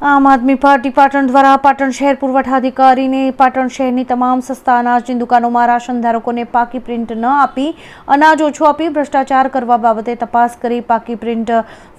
આમ આદમી પાર્ટી પાટણ દ્વારા પાટણ શહેર પુરવઠા અધિકારીને પાટણ શહેરની તમામ સસ્તા અનાજની દુકાનોમાં રાશન ધારકોને પાકી પ્રિન્ટ ન આપી, અનાજ ઓછું આપી, ભ્રષ્ટાચાર કરવા બાબતે તપાસ કરી પાકી પ્રિન્ટ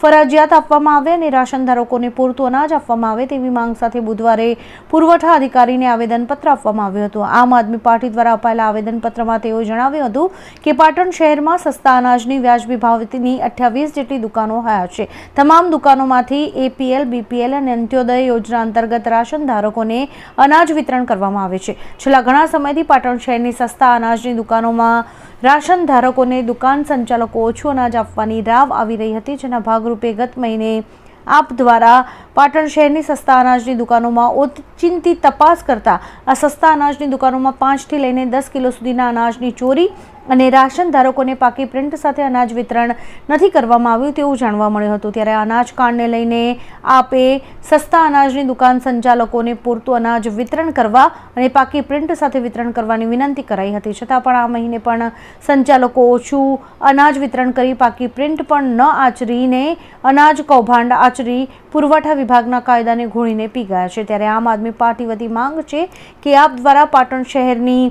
ફરજિયાત આપવામાં આવે અને રાશન ધારકોને પૂરતું અનાજ આપવામાં આવે તેવી માંગ સાથે બુધવારે પુરવઠા અધિકારીને આવેદનપત્ર આપવામાં આવ્યું હતું. આમ આદમી પાર્ટી દ્વારા અપાયેલા આવેદનપત્રમાં તેઓએ જણાવ્યું હતું કે પાટણ શહેરમાં સસ્તા અનાજની વ્યાજબી ભાવની અઠ્યાવીસ જેટલી દુકાનો હયા છે. તમામ દુકાનોમાંથી એપીએલ, બીપીએલ અને અંત્યોદય યોજના અંતર્ગત રાશન ધારકોને અનાજ વિતરણ કરવામાં આવે છે. છેલ્લા ઘણા સમયથી પાટણ શહેરની સસ્તા અનાજની દુકાનોમાં રાશન ધારકોને દુકાન સંચાલકો ઓછું અનાજ આપવાની રાવ આવી રહી હતી, જેના ભાગરૂપે ગત મહિને આપ દ્વારા પાટણ શહેરની સસ્તા અનાજની દુકાનોમાં ઓચિંતી તપાસ કરતા આ સસ્તા અનાજની દુકાનોમાં પાંચથી લઈને દસ કિલો સુધીના અનાજની ચોરી અને રાશન ધારકોને પાકી પ્રિન્ટ સાથે અનાજ વિતરણ નથી કરવામાં આવ્યું તેવું જાણવા મળ્યું હતું. ત્યારે અનાજ કાર્ડને લઈને આપે સસ્તા અનાજની દુકાન સંચાલકોને પૂરતું અનાજ વિતરણ કરવા અને પાકી પ્રિન્ટ સાથે વિતરણ કરવાની વિનંતી કરાઈ હતી. છતાં પણ આ મહિને પણ સંચાલકો ઓછું અનાજ વિતરણ કરી પાકી પ્રિન્ટ પણ ન આચરીને અનાજ કૌભાંડ આચરી પુરવઠા વિભાગના કાયદાને ઘોળીને પી ગયા છે. ત્યારે આમ આદમી પાર્ટી વતી માંગ છે કે આપ દ્વારા પાટણ શહેરની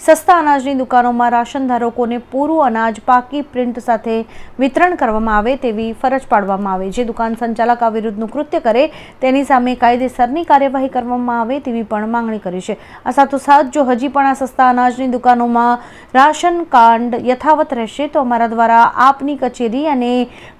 સસ્તા અનાજની દુકાનોમાં રાશન ધારકોને પૂરું અનાજ, પાકી પ્રિન્ટ સાથે વિતરણ કરવામાં આવે તેવી ફરજ પાડવામાં આવે. જે દુકાન સંચાલક આ વિરુદ્ધનું કૃત્ય કરે, તેની સામે કાયદેસરની કાર્યવાહી કરવામાં આવે તેવી પણ માંગણી કરી છે. આ સાથોસાથ જો હજી પણ આ સસ્તા અનાજની દુકાનોમાં રાશન કાર્ડ યથાવત રહેશે, તો અમારા દ્વારા આપની કચેરી અને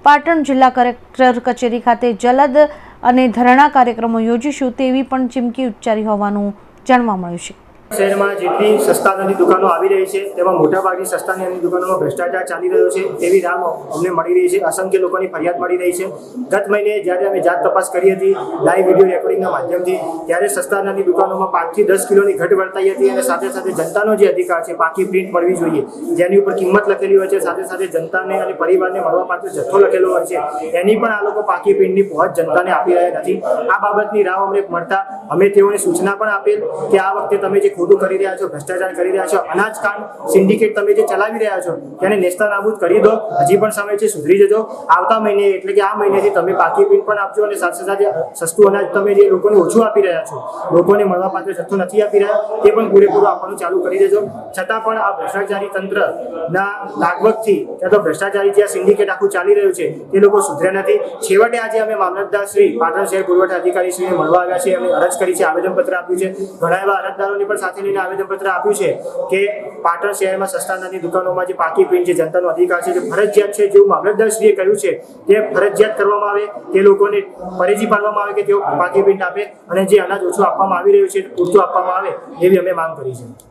પાટણ જિલ્લા કલેક્ટર કચેરી ખાતે જલદ અને ધરણા કાર્યક્રમો યોજીશું તેવી પણ ચીમકી ઉચ્ચારી હોવાનું જાણવા મળ્યું છે. શહેરમાં જેટલી સસ્તાની દુકાનો આવી રહી છે, તેમાં મોટાભાગની સસ્તાની દુકાનોમાં ભ્રષ્ટાચાર ચાલી રહ્યો છે, તેવી રામ અમને મળી રહી છે. અસંખ્ય લોકોની ફરિયાદ મળી રહી છે. ગત મહિને જ્યારે અમે જાત તપાસ કરી હતી, લાઈવ વીડિયો રેકોર્ડિંગના માધ્યમથી, ત્યારે સસ્તાની દુકાનોમાં પાંચથી દસ કિલોની ઘટ વર્તાઈ હતી અને સાથે સાથે જનતાનો જે અધિકાર છે પાકી પ્રિન્ટ મળવી જોઈએ. જેની ઉપર કિંમત લખેલી હોય છે, સાથે સાથે જનતાને અને પરિવારને મળવાપાત્ર જથ્થો લખેલો હોય છે. એની પણ આ લોકો પાકી પ્રિન્ટની પહોંચ જનતાને આપી રહ્યા નથી. આ બાબતની રાહ અમને મળતા, અમે તેઓને સૂચના પણ આપેલ કે આ વખતે તમે જે ખોટું કરી રહ્યા છો, ભ્રષ્ટાચાર કરી રહ્યા છો, અનાજ કાંડ સિન્ડિકેટ તમે જે ચલાવી રહ્યા છો, તેને નેસ્તા નાબૂદ કરી દો. હજી પણ સમય છે, સુધરી જજો. આવતા મહિને એટલે કે આ મહિનેથી તમે પાકી બિલ પણ આપજો અને સાથે સાથે સસ્તું અનાજ તમે જે લોકોને ઓછું આપી રહ્યા છો, લોકોને મળવા પાત્ર જથ્થો નથી આપી રહ્યા, તે પણ પૂરેપૂરું આપવાનું ચાલુ કરી દેજો. છતાં પણ આ ભ્રષ્ટાચારી તંત્રના લાગવગથી ત્યાં તો ભ્રષ્ટાચારી જે આ સિન્ડિકેટ આખું ચાલી રહ્યું છે, તે લોકો સુધર્યા નથી. છેવટે આજે અમે મામલતદાર શ્રી પાટણ શહેર પુરવઠા અધિકારી શ્રીને મળવા આવ્યા છે અમે અરજ કરી છે, આવેદનપત્ર આપ્યું છે. ઘણા એવા અરજદારોની પણ સાથે લઈને આવેદનપત્ર આપ્યું છે કે પાટણ શહેરમાં સસ્તા દુકાનોમાં જે પાકી પીણ જે જનતાનો અધિકાર છે, જે ફરજિયાત છે, જેવું મામલતદારશ્રીએ કહ્યું છે, તે ફરજિયાત કરવામાં આવે, તે લોકોને ફરજી પાડવામાં આવે કે તેઓ પાકી પ્રિન્ટ આપે અને જે અનાજ ઓછું આપવામાં આવી રહ્યું છે, પૂરતું આપવામાં આવે, એવી અમે માંગ કરી છે.